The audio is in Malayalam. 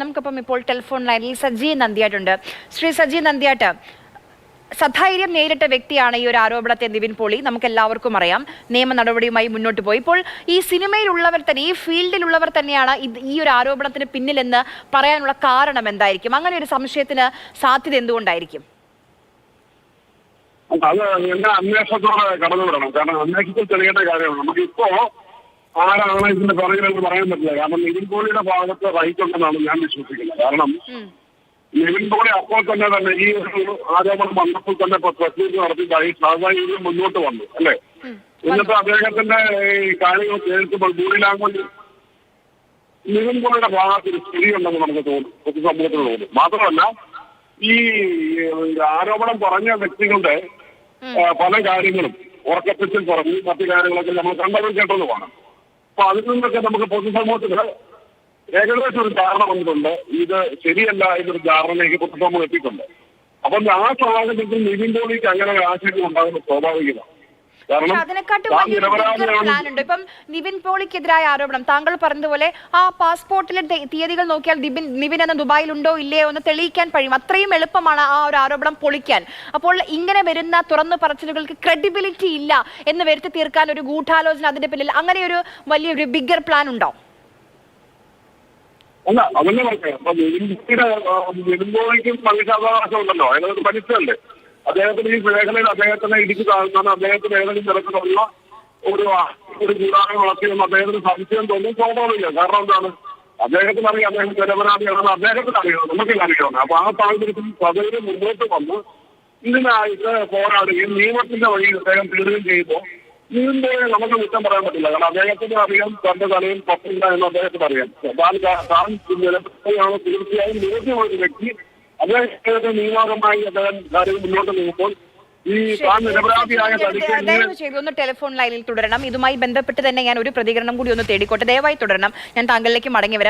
നമുക്കിപ്പം ഇപ്പോൾ ടെലിഫോൺ ലൈനിൽ സജി നന്ദിയാട്ടുണ്ട് ശ്രീ സജി നന്ദിയാട്ട് സധൈര്യം നേരിട്ട വ്യക്തിയാണ് ഈ ഒരു ആരോപണത്തെ നിവിൻ പോളി. നമുക്ക് എല്ലാവർക്കും അറിയാം. നിയമ നടപടിയുമായി മുന്നോട്ട് പോയി. ഇപ്പോൾ ഈ സിനിമയിലുള്ളവർ തന്നെ ഈ ഫീൽഡിലുള്ളവർ തന്നെയാണ് ഈ ഒരു ആരോപണത്തിന് പിന്നിലെന്ന് പറയാനുള്ള കാരണം എന്തായിരിക്കും? അങ്ങനെ ഒരു സംശയത്തിന് സാധ്യത എന്തുകൊണ്ടായിരിക്കും? അത് എന്റെ അന്വേഷണത്തോടെ കടന്നു വിടണം കാരണം അന്വേഷണത്തിൽ തെളിയേണ്ട കാര്യമാണ്. നമുക്കിപ്പോ ആരാണ് ഇതിന്റെ പിറകിലെന്ന് പറയാൻ പറ്റില്ല. കാരണം നിവിൻ കോഹ്ലിയുടെ ഭാഗത്ത് റൈറ്റ് ഉണ്ടെന്നാണ് ഞാൻ വിശ്വസിക്കുന്നത്. കാരണം. നിവിൻ കോഹ്ലി അപ്പോൾ തന്നെ തന്നെ ഈ ഒരു ആരോപണം വന്നപ്പോൾ തന്നെ മീറ്റ് നടത്തിയതായി സാധാരണ മുന്നോട്ട് വന്നു അല്ലേ. എന്നിട്ട് അദ്ദേഹത്തിന്റെ ഈ കാര്യങ്ങൾ കേൾക്കുമ്പോൾ ബോഡി ലാംഗ്വേജ് നിവിൻ കോഹ്ലിയുടെ ഭാഗത്ത് ഒരു ശരിയുണ്ടെന്ന് നമുക്ക് തോന്നും പൊതുസമൂഹത്തിന് തോന്നും മാത്രമല്ല ഈ ആരോപണം പറഞ്ഞ വ്യക്തികളുടെ പല കാര്യങ്ങളും ഉറക്കപ്പിച്ചിൽ പറഞ്ഞു മറ്റു കാര്യങ്ങളൊക്കെ നമ്മൾ കണ്ടതും കേട്ടതുമാണ്. അപ്പൊ അതിൽ നിന്നൊക്കെ നമുക്ക് പൊതുസമൂഹത്തിന് ഏകദേശം ഒരു ധാരണ വന്നിട്ടുണ്ട്. ഇത് ശരിയല്ല എന്നൊരു ധാരണയിലേക്ക് പൊതുസമൂഹം എത്തിയിട്ടുണ്ട്. അപ്പം ആ സാഹചര്യത്തിൽ നിവിൻ പോളിക്ക് അങ്ങനെ ഒരു ആശങ്ക ഉണ്ടാകുന്നത് സ്വാഭാവികമാണ്. കാരണം ഉണ്ട് ഇപ്പം നിവിൻ പോളിക്കെതിരായ ആരോപണം. താങ്കൾ പറഞ്ഞതുപോലെ ആ പാസ്പോർട്ടിലെ തീയതികൾ നോക്കിയാൽ നിവിൻ നിവിൻ ദുബായിൽ ഉണ്ടോ ഇല്ലയോ എന്ന് തെളിയിക്കാൻ കഴിയും. അത്രയും എളുപ്പമാണ് ആ ഒരു ആരോപണം പൊളിക്കാൻ. അപ്പോൾ ഇങ്ങനെ വരുന്ന തുറന്നു പറച്ചിലുകൾക്ക് ക്രെഡിബിലിറ്റി ഇല്ല എന്ന് വരുത്തി തീർക്കാൻ ഒരു ഗൂഢാലോചന അതിന്റെ പിന്നിൽ. അങ്ങനെ ഒരു വലിയൊരു ബിഗർ പ്ലാൻ ഉണ്ടോ? അല്ല അതന്നെ പറഞ്ഞത്. അപ്പൊ നിവിൻ പോളിക്കും മനുഷ്യാവകാശം ഉണ്ടല്ലോ. അതിനകത്ത് മനുഷ്യല്ലേ അദ്ദേഹത്തിന് ഈ മേഖലയിൽ അദ്ദേഹത്തിനെ ഇടിച്ചു താഴ്ത്താൻ അദ്ദേഹത്തിന് ഏതെങ്കിലും തരത്തിലുള്ള ഒരു ഒരു കൂടാരം വളർത്തിയെന്ന് അദ്ദേഹത്തിന് സംശയം തോന്നും സ്വാഭാവികം കാരണം എന്താണ് അദ്ദേഹത്തിന് അറിയാം അദ്ദേഹം നിരപരാധിയാണെന്ന് അദ്ദേഹത്തിന് അറിയാം നമുക്ക് അറിയാം അപ്പൊ ആ സാഹചര്യത്തിൽ സഭയിൽ മുന്നോട്ട് വന്ന് ഇതിനായിട്ട് പോരാടുകയും നിയമത്തിന്റെ വഴിയിൽ അദ്ദേഹം തീരുകയും ചെയ്യുമ്പോൾ ഇതിന്റെ നമുക്ക് കുറ്റം പറയാൻ പറ്റില്ല കാരണം അദ്ദേഹത്തിന് അറിയാം തന്റെ തലയിൽ പറ്റില്ല എന്ന് അദ്ദേഹത്തിന് അറിയാം താൻ താൻ നിലനിൽക്കുകയാണ് തീർച്ചയായും ഒരു വ്യക്തി അദ്ദേഹത്തിന് നിയമപരമായി അദ്ദേഹം കാര്യങ്ങൾ മുന്നോട്ട് ചെയ്ത് ഒന്ന് ടെലിഫോൺ ലൈനിൽ തുടരണം. ഇതുമായി ബന്ധപ്പെട്ട് തന്നെ ഞാൻ ഒരു പ്രതികരണം കൂടി ഒന്ന് തേടിക്കോട്ടെ. ദയവായി തുടരണം. ഞാൻ താങ്കളിലേക്ക് മടങ്ങി വരാം.